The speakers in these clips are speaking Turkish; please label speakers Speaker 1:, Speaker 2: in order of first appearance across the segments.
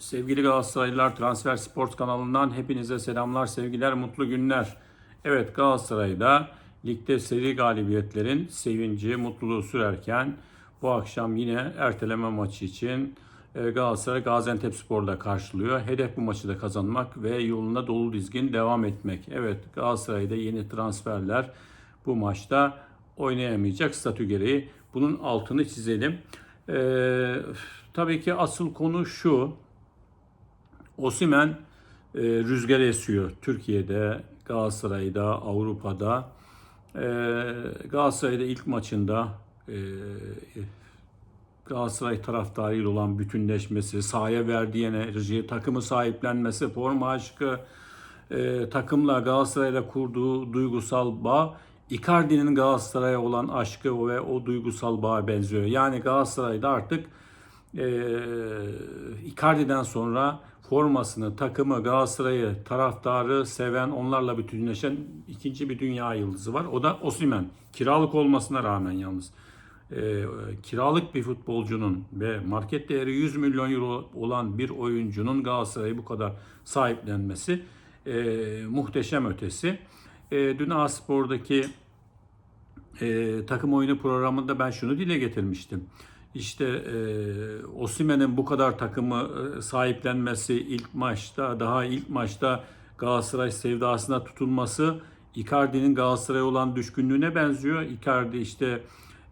Speaker 1: Sevgili Galatasaraylılar Transfer Sport kanalından hepinize selamlar, sevgiler, mutlu günler. Evet Galatasaray'da ligde seri galibiyetlerin sevinci, mutluluğu sürerken bu akşam yine erteleme maçı için e, Galatasaray Gaziantep Spor'da karşılıyor. Hedef bu maçı da kazanmak ve yoluna dolu dizgin devam etmek. Evet Galatasaray'da yeni transferler bu maçta oynayamayacak statü gereği. Bunun altını çizelim. Ee, tabii ki asıl konu şu. Osimen e, rüzgar esiyor Türkiye'de, Galatasaray'da, Avrupa'da. E, Galatasaray'da ilk maçında e, Galatasaray taraftarıyla olan bütünleşmesi, sahaya verdiği enerji, takımı sahiplenmesi, forma aşkı, e, takımla Galatasaray'la kurduğu duygusal bağ Icardi'nin Galatasaray'a olan aşkı ve o duygusal bağa benziyor. Yani Galatasaray'da artık e, Icardi'den sonra formasını, takımı, Galatasaray'ı, taraftarı seven, onlarla bütünleşen ikinci bir dünya yıldızı var. O da Osimhen. Kiralık olmasına rağmen yalnız. E, kiralık bir futbolcunun ve market değeri 100 milyon euro olan bir oyuncunun Galatasaray'ı bu kadar sahiplenmesi e, muhteşem ötesi. E, dün A-Spor'daki e, takım oyunu programında ben şunu dile getirmiştim. İşte e, Osimen'in bu kadar takımı e, sahiplenmesi ilk maçta, daha ilk maçta Galatasaray sevdasına tutulması Icardi'nin Galatasaray'a olan düşkünlüğüne benziyor. Icardi işte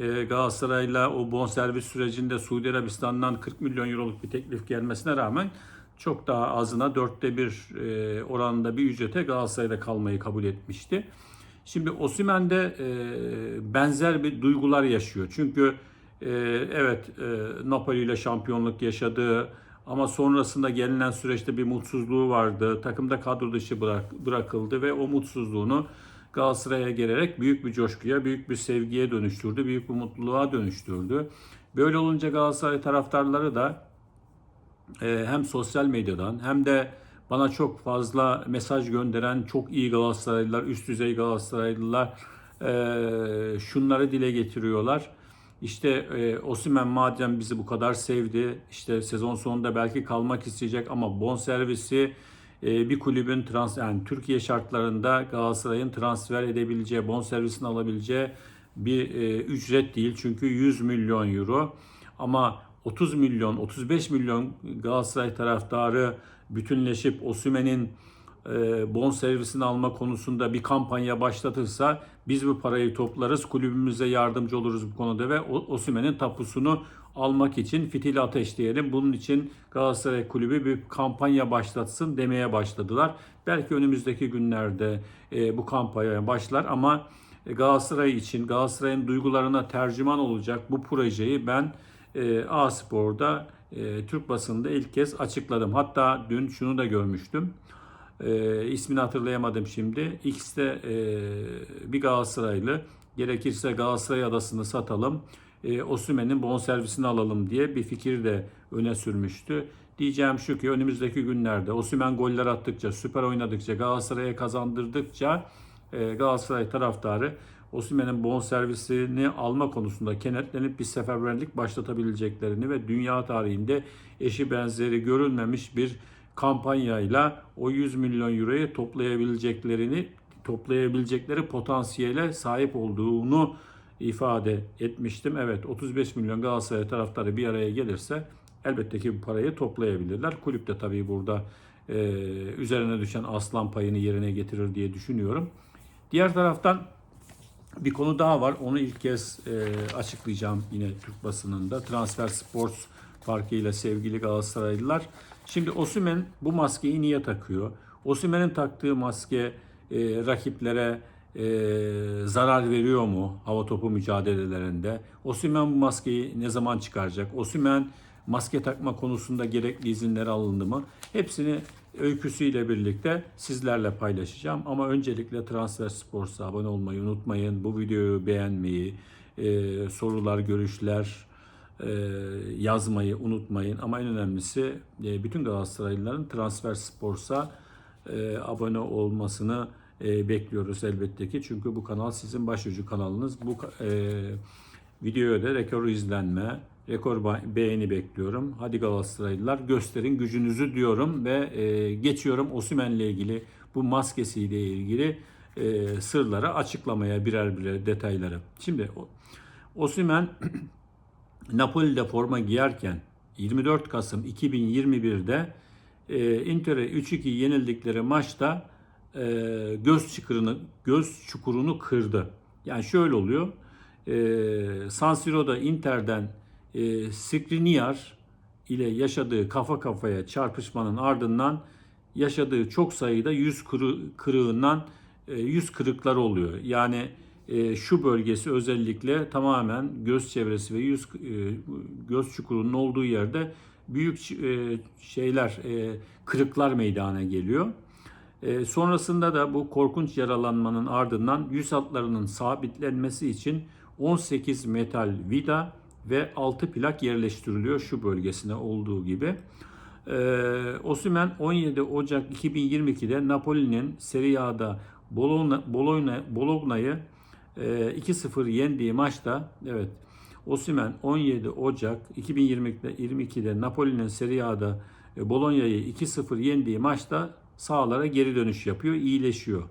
Speaker 1: e, Galatasaray'la o bonservis sürecinde Suudi Arabistan'dan 40 milyon euroluk bir teklif gelmesine rağmen çok daha azına dörtte bir e, oranında bir ücrete Galatasaray'da kalmayı kabul etmişti. Şimdi Osimhen de e, benzer bir duygular yaşıyor. Çünkü e, evet e, Napoli ile şampiyonluk yaşadı ama sonrasında gelinen süreçte bir mutsuzluğu vardı. Takımda kadro dışı bırak, bırakıldı ve o mutsuzluğunu Galatasaray'a gelerek büyük bir coşkuya, büyük bir sevgiye dönüştürdü, büyük bir mutluluğa dönüştürdü. Böyle olunca Galatasaray taraftarları da e, hem sosyal medyadan hem de bana çok fazla mesaj gönderen çok iyi Galatasaraylılar, üst düzey Galatasaraylılar e, şunları dile getiriyorlar. İşte e, Osimhen madem bizi bu kadar sevdi, işte sezon sonunda belki kalmak isteyecek ama bonservisi e, bir kulübün trans yani Türkiye şartlarında Galatasaray'ın transfer edebileceği, bonservisini alabileceği bir e, ücret değil. Çünkü 100 milyon euro ama 30 milyon, 35 milyon Galatasaray taraftarı bütünleşip Osimhen'in e, bon servisini alma konusunda bir kampanya başlatırsa biz bu parayı toplarız, kulübümüze yardımcı oluruz bu konuda ve Osimhen'in tapusunu almak için fitil ateşleyelim. Bunun için Galatasaray Kulübü bir kampanya başlatsın demeye başladılar. Belki önümüzdeki günlerde e, bu kampanya başlar ama Galatasaray için Galatasaray'ın duygularına tercüman olacak bu projeyi ben e, A-Spor'da e, Türk basında ilk kez açıkladım. Hatta dün şunu da görmüştüm. E, ismini hatırlayamadım şimdi. X'te e, bir Galatasaraylı gerekirse Galatasaray adasını satalım. E, Osimhen'in bonservisini alalım diye bir fikir de öne sürmüştü. Diyeceğim şu ki önümüzdeki günlerde Osimhen goller attıkça, süper oynadıkça, Galatasaray'a kazandırdıkça e, Galatasaray taraftarı Osimhen'in bonservisini alma konusunda kenetlenip bir seferberlik başlatabileceklerini ve dünya tarihinde eşi benzeri görülmemiş bir kampanyayla o 100 milyon euroyu toplayabileceklerini toplayabilecekleri potansiyele sahip olduğunu ifade etmiştim. Evet 35 milyon Galatasaray taraftarı bir araya gelirse elbette ki bu parayı toplayabilirler. Kulüp de tabii burada e, üzerine düşen aslan payını yerine getirir diye düşünüyorum. Diğer taraftan bir konu daha var. Onu ilk kez e, açıklayacağım yine Türk basınında. Transfer Sports farkıyla sevgili Galatasaraylılar. Şimdi Osimhen bu maskeyi niye takıyor? Osimhen'in taktığı maske e, rakiplere e, zarar veriyor mu hava topu mücadelelerinde? Osimhen bu maskeyi ne zaman çıkaracak? Osimhen maske takma konusunda gerekli izinler alındı mı? Hepsini öyküsüyle birlikte sizlerle paylaşacağım. Ama öncelikle Transfer Sports'a abone olmayı unutmayın. Bu videoyu beğenmeyi, e, sorular, görüşler yazmayı unutmayın. Ama en önemlisi e, bütün Galatasaraylıların Transfer Sports'a e, abone olmasını e, bekliyoruz elbette ki. Çünkü bu kanal sizin başucu kanalınız. Bu e, videoya da rekor izlenme, rekor beğeni bekliyorum. Hadi Galatasaraylılar gösterin gücünüzü diyorum ve e, geçiyorum Osimhen'le ilgili bu maskesiyle ilgili e, sırları açıklamaya birer birer detayları. Şimdi o- Osimhen Napoli'de forma giyerken 24 Kasım 2021'de e, Inter'e 3-2 yenildikleri maçta e, göz çukurunu göz çukurunu kırdı. Yani şöyle oluyor. E, San Siro'da Inter'den e, Skriniar ile yaşadığı kafa kafaya çarpışmanın ardından yaşadığı çok sayıda yüz kırı, kırığından e, yüz kırıkları oluyor. Yani e, şu bölgesi özellikle tamamen göz çevresi ve yüz e, göz çukurunun olduğu yerde büyük e, şeyler e, kırıklar meydana geliyor. Sonrasında da bu korkunç yaralanmanın ardından yüz hatlarının sabitlenmesi için 18 metal vida ve 6 plak yerleştiriliyor şu bölgesine olduğu gibi. Ee, Osimhen 17 Ocak 2022'de Napoli'nin Serie A'da Bologna, Bologna, Bologna'yı 2-0 yendiği maçta evet Osimhen 17 Ocak 2022'de 22'de Napoli'nin Serie A'da e, Bologna'yı 2-0 yendiği maçta sahalara geri dönüş yapıyor, iyileşiyor.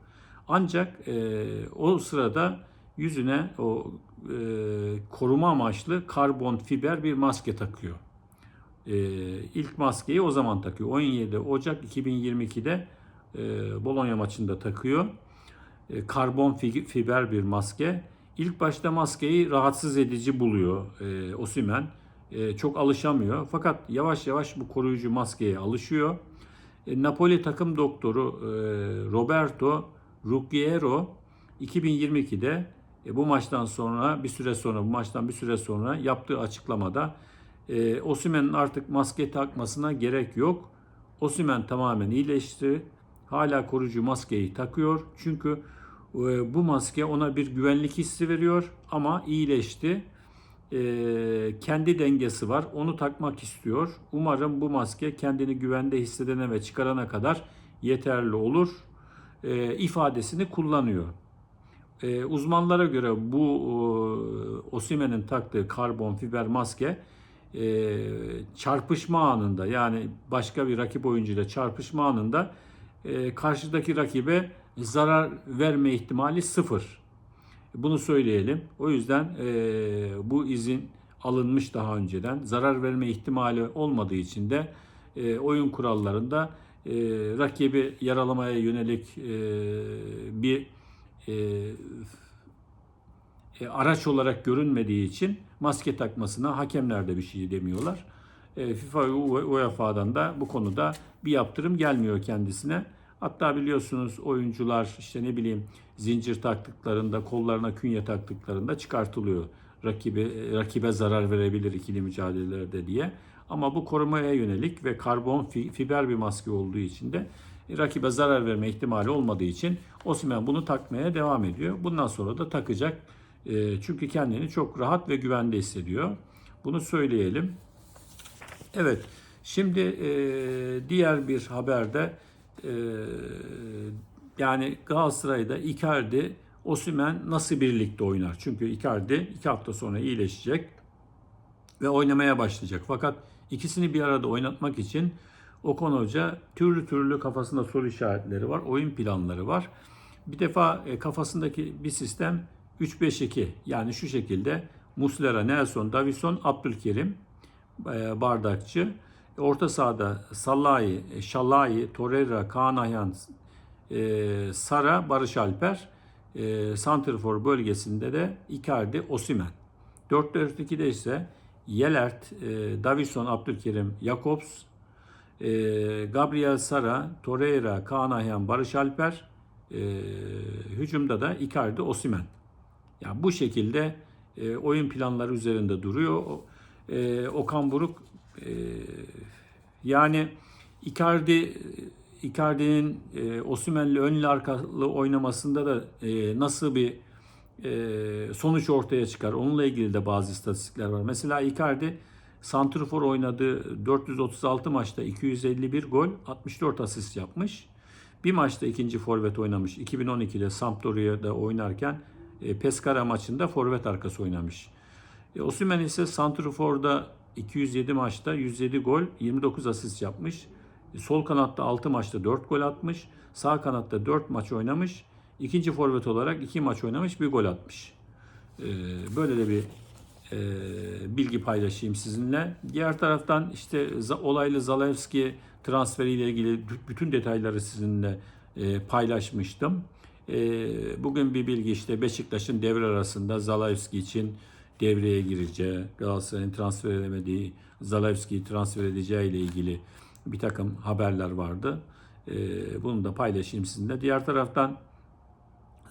Speaker 1: Ancak e, o sırada yüzüne o e, koruma amaçlı karbon fiber bir maske takıyor. E, ilk maskeyi o zaman takıyor. 17 Ocak 2022'de e, Bologna maçında takıyor. E, karbon fi- fiber bir maske. İlk başta maskeyi rahatsız edici buluyor e, Osimhen. E, çok alışamıyor. Fakat yavaş yavaş bu koruyucu maskeye alışıyor. E, Napoli takım doktoru e, Roberto Ruggiero 2022'de e, bu maçtan sonra bir süre sonra bu maçtan bir süre sonra yaptığı açıklamada e, Osimhen'in artık maske takmasına gerek yok. Osimhen tamamen iyileşti. Hala koruyucu maskeyi takıyor. Çünkü e, bu maske ona bir güvenlik hissi veriyor ama iyileşti. E, kendi dengesi var. Onu takmak istiyor. Umarım bu maske kendini güvende hissedene ve çıkarana kadar yeterli olur. E, ifadesini kullanıyor. Uzmanlara göre bu Osimhen'in taktığı karbon fiber maske çarpışma anında yani başka bir rakip oyuncuyla çarpışma anında e, karşıdaki rakibe zarar verme ihtimali sıfır. Bunu söyleyelim. O yüzden e, bu izin alınmış daha önceden. Zarar verme ihtimali olmadığı için de e, oyun kurallarında e, rakibi yaralamaya yönelik e, bir araç olarak görünmediği için maske takmasına hakemler de bir şey demiyorlar. E, FIFA ve UEFA'dan da bu konuda bir yaptırım gelmiyor kendisine. Hatta biliyorsunuz oyuncular işte ne bileyim zincir taktıklarında, kollarına künye taktıklarında çıkartılıyor. Rakibe, rakibe zarar verebilir ikili mücadelelerde diye. Ama bu korumaya yönelik ve karbon fi- fiber bir maske olduğu için de e, rakibe zarar verme ihtimali olmadığı için Osimhen bunu takmaya devam ediyor. Bundan sonra da takacak. E, çünkü kendini çok rahat ve güvende hissediyor. Bunu söyleyelim. Evet, şimdi e, diğer bir haberde e, yani Galatasaray'da Icardi, Osimhen nasıl birlikte oynar? Çünkü Icardi iki hafta sonra iyileşecek ve oynamaya başlayacak. Fakat ikisini bir arada oynatmak için Okan Hoca türlü türlü kafasında soru işaretleri var, oyun planları var. Bir defa e, kafasındaki bir sistem 3-5-2 yani şu şekilde Muslera, Nelson, Davison, Abdülkerim, Bardakçı. Orta sahada Salahi, Şalahi, Torreira, Kaan e, Sara, Barış Alper. E, Santrfor bölgesinde de Icardi, Osimen. 4-4-2'de ise Yelert, e, Davison, Abdülkerim, Jakobs, e, Gabriel Sara, Torreira, Kaan Barış Alper. E, hücumda da Icardi, Osimen. Yani bu şekilde e, oyun planları üzerinde duruyor. E, Okan Buruk e, yani Icardi Icardi'nin e, Osimhen'le önlü arkalı oynamasında da e, nasıl bir e, sonuç ortaya çıkar. Onunla ilgili de bazı istatistikler var. Mesela Icardi Santrfor oynadığı 436 maçta 251 gol, 64 asist yapmış. Bir maçta ikinci forvet oynamış. 2012'de Sampdoria'da oynarken e, Pescara maçında forvet arkası oynamış. E, Osimhen ise Santrfor'da 207 maçta 107 gol, 29 asist yapmış. E, Sol kanatta 6 maçta 4 gol atmış. Sağ kanatta 4 maç oynamış. İkinci forvet olarak 2 maç oynamış, 1 gol atmış. E, Böyle de bir e, bilgi paylaşayım sizinle. Diğer taraftan işte olaylı Zalewski transferiyle ilgili bütün detayları sizinle e, paylaşmıştım. E, bugün bir bilgi işte Beşiktaş'ın devre arasında Zalewski için devreye gireceği, Galatasaray'ın transfer edemediği, Zalewski'yi transfer edeceği ile ilgili bir takım haberler vardı. E, bunu da paylaşayım sizinle. Diğer taraftan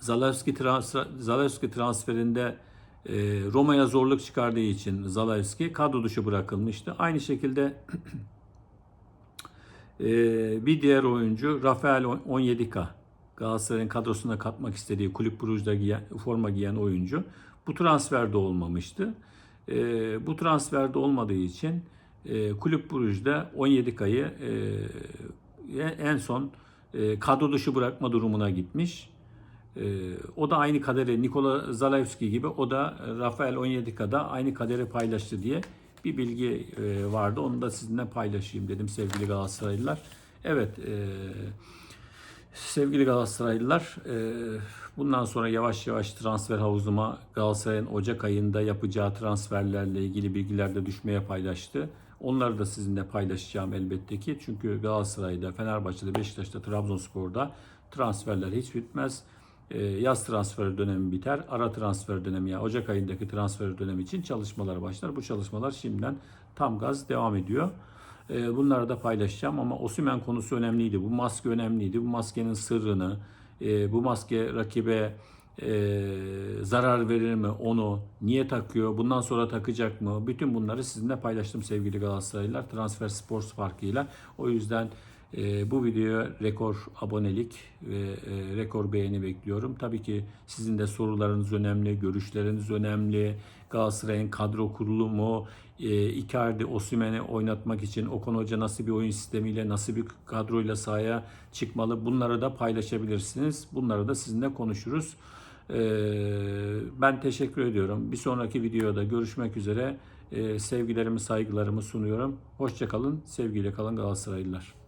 Speaker 1: Zalewski transfer, Zalewski transferinde e, Roma'ya zorluk çıkardığı için Zalewski kadro dışı bırakılmıştı. Aynı şekilde e, bir diğer oyuncu Rafael Onyedika Galatasaray'ın kadrosuna katmak istediği kulüp Brugge'da giyen, forma giyen oyuncu. Bu transferde olmamıştı. E, bu transferde olmadığı için e, kulüp Brugge'da 17K'yı e, en son e, kadro dışı bırakma durumuna gitmiş. Ee, o da aynı kaderi Nikola Zalewski gibi o da Rafael Onyedika'da aynı kaderi paylaştı diye bir bilgi e, vardı. Onu da sizinle paylaşayım dedim sevgili Galatasaraylılar. Evet e, sevgili Galatasaraylılar e, bundan sonra yavaş yavaş transfer havuzuma Galatasaray'ın Ocak ayında yapacağı transferlerle ilgili bilgiler de düşmeye paylaştı. Onları da sizinle paylaşacağım elbette ki. Çünkü Galatasaray'da, Fenerbahçe'de, Beşiktaş'ta, Trabzonspor'da transferler hiç bitmez. Ee, Yaz transfer dönemi biter. Ara transfer dönemi ya Ocak ayındaki transfer dönemi için çalışmalar başlar. Bu çalışmalar şimdiden tam gaz devam ediyor. Ee, Bunları da paylaşacağım ama Osimhen konusu önemliydi. Bu maske önemliydi. Bu maskenin sırrını, e, bu maske rakibe e, zarar verir mi onu, niye takıyor, bundan sonra takacak mı? Bütün bunları sizinle paylaştım sevgili Galatasaraylılar. Transfer Sports farkıyla. O yüzden e, bu videoya rekor abonelik ve e, rekor beğeni bekliyorum. Tabii ki sizin de sorularınız önemli, görüşleriniz önemli. Galatasaray'ın kadro kurulumu, e, Icardi, Osimhen'i oynatmak için Okan Hoca nasıl bir oyun sistemiyle, nasıl bir kadroyla sahaya çıkmalı bunları da paylaşabilirsiniz. Bunları da sizinle konuşuruz. E, ben teşekkür ediyorum. Bir sonraki videoda görüşmek üzere. E, sevgilerimi, saygılarımı sunuyorum. Hoşçakalın, sevgiyle kalın Galatasaraylılar.